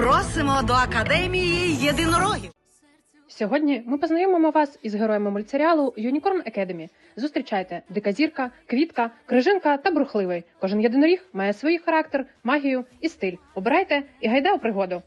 Просимо до академії єдинорогів. Сьогодні ми познайомимо вас із героями мультсеріалу Юнікорн Екедемі. Зустрічайте дика зірка, квітка, крижинка та брухливий. Кожен єдиноріг має свій характер, магію і стиль. Обирайте і гайда у пригоду.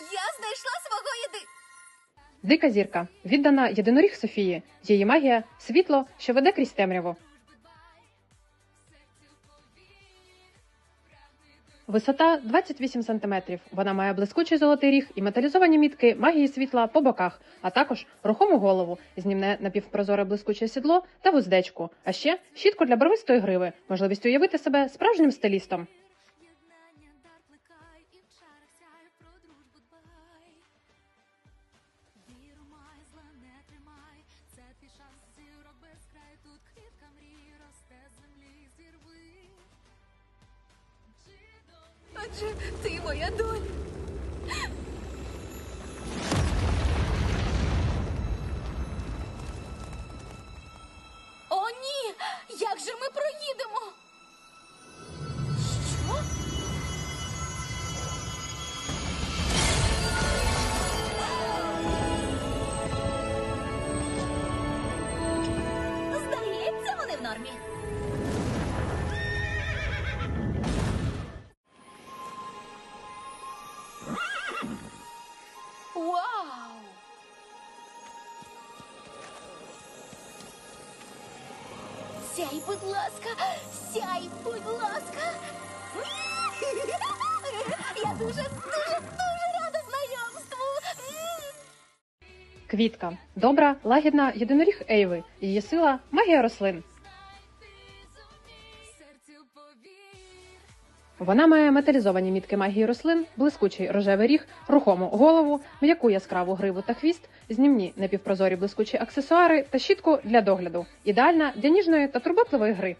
Я знайшла свого єди. Дика зірка віддана єдиноріг Софії. Її магія світло, що веде крізь темряву. Висота 28 см. Вона має блискучий золотий ріг і металізовані мітки магії світла по боках, а також рухому голову, знімне напівпрозоре блискуче сідло та вуздечку. А ще щітку для барвистої гриви, можливість уявити себе справжнім стилістом. Адже ти моя доля. Сяй, будь ласка, сяй, будь ласка. Я дуже, дуже, дуже рада знайомству. Квітка добра, лагідна єдиноріг Ейви. Її сила магія рослин. Вона має металізовані мітки магії рослин, блискучий рожевий ріг, рухому голову, м'яку яскраву гриву та хвіст, знімні непівпрозорі блискучі аксесуари та щітку для догляду. Ідеальна для ніжної та турботливої гри.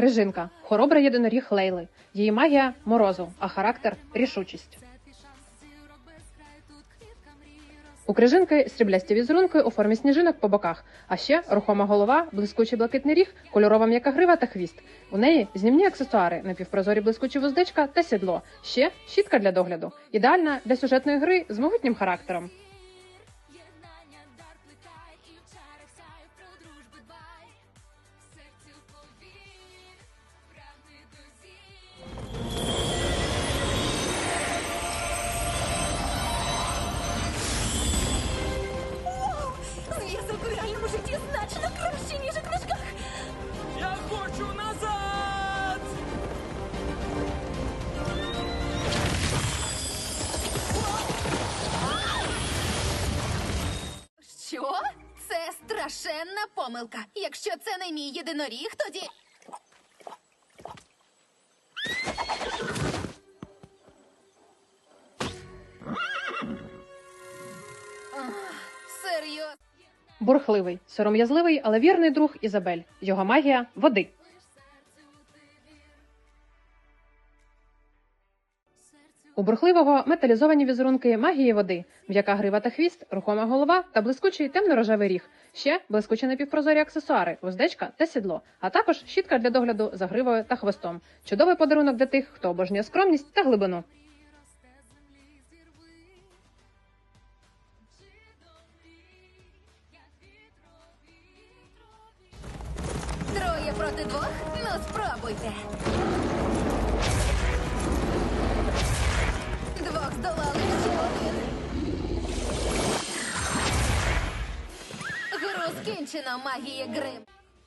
Крижинка хоробра єдиноріг Лейли. Її магія морозу, а характер рішучість. У крижинки сріблясті візерунки у формі сніжинок по боках, а ще рухома голова, блискучий блакитний ріг, кольорова м'яка грива та хвіст. У неї знімні аксесуари, напівпрозорі блискучі вуздечка та сідло. Ще щітка для догляду. Ідеальна для сюжетної гри з могутнім характером. Страшенна помилка. Якщо це не мій єдиноріг, тоді. Серйозно. Бурхливий, сором'язливий, але вірний друг Ізабель. Його магія води. У бурхливого металізовані візерунки магії води, м'яка грива та хвіст, рухома голова та блискучий темно-рожевий ріг. Ще блискучі напівпрозорі аксесуари, вуздечка та сідло, а також щітка для догляду за гривою та хвостом. Чудовий подарунок для тих, хто обожнює скромність та глибину. Троє проти двох? Ну спробуйте. Здолали ще один. Гру скінчено, магія грим.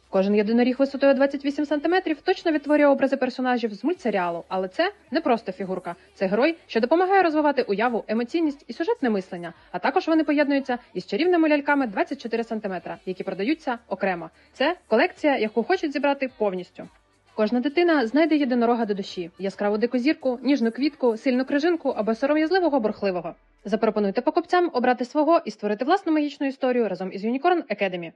Кожен єдиноріг висотою 28 см точно відтворює образи персонажів з мультсеріалу, але це не просто фігурка. Це герой, що допомагає розвивати уяву, емоційність і сюжетне мислення. А також вони поєднуються із чарівними ляльками 24 см, які продаються окремо. Це колекція, яку хочуть зібрати повністю. Кожна дитина знайде єдинорога до душі: яскраву дикозірку, ніжну квітку, сильну крижинку або сором'язливого бурхливого. Запропонуйте покупцям обрати свого і створити власну магічну історію разом із Unicorn Academy.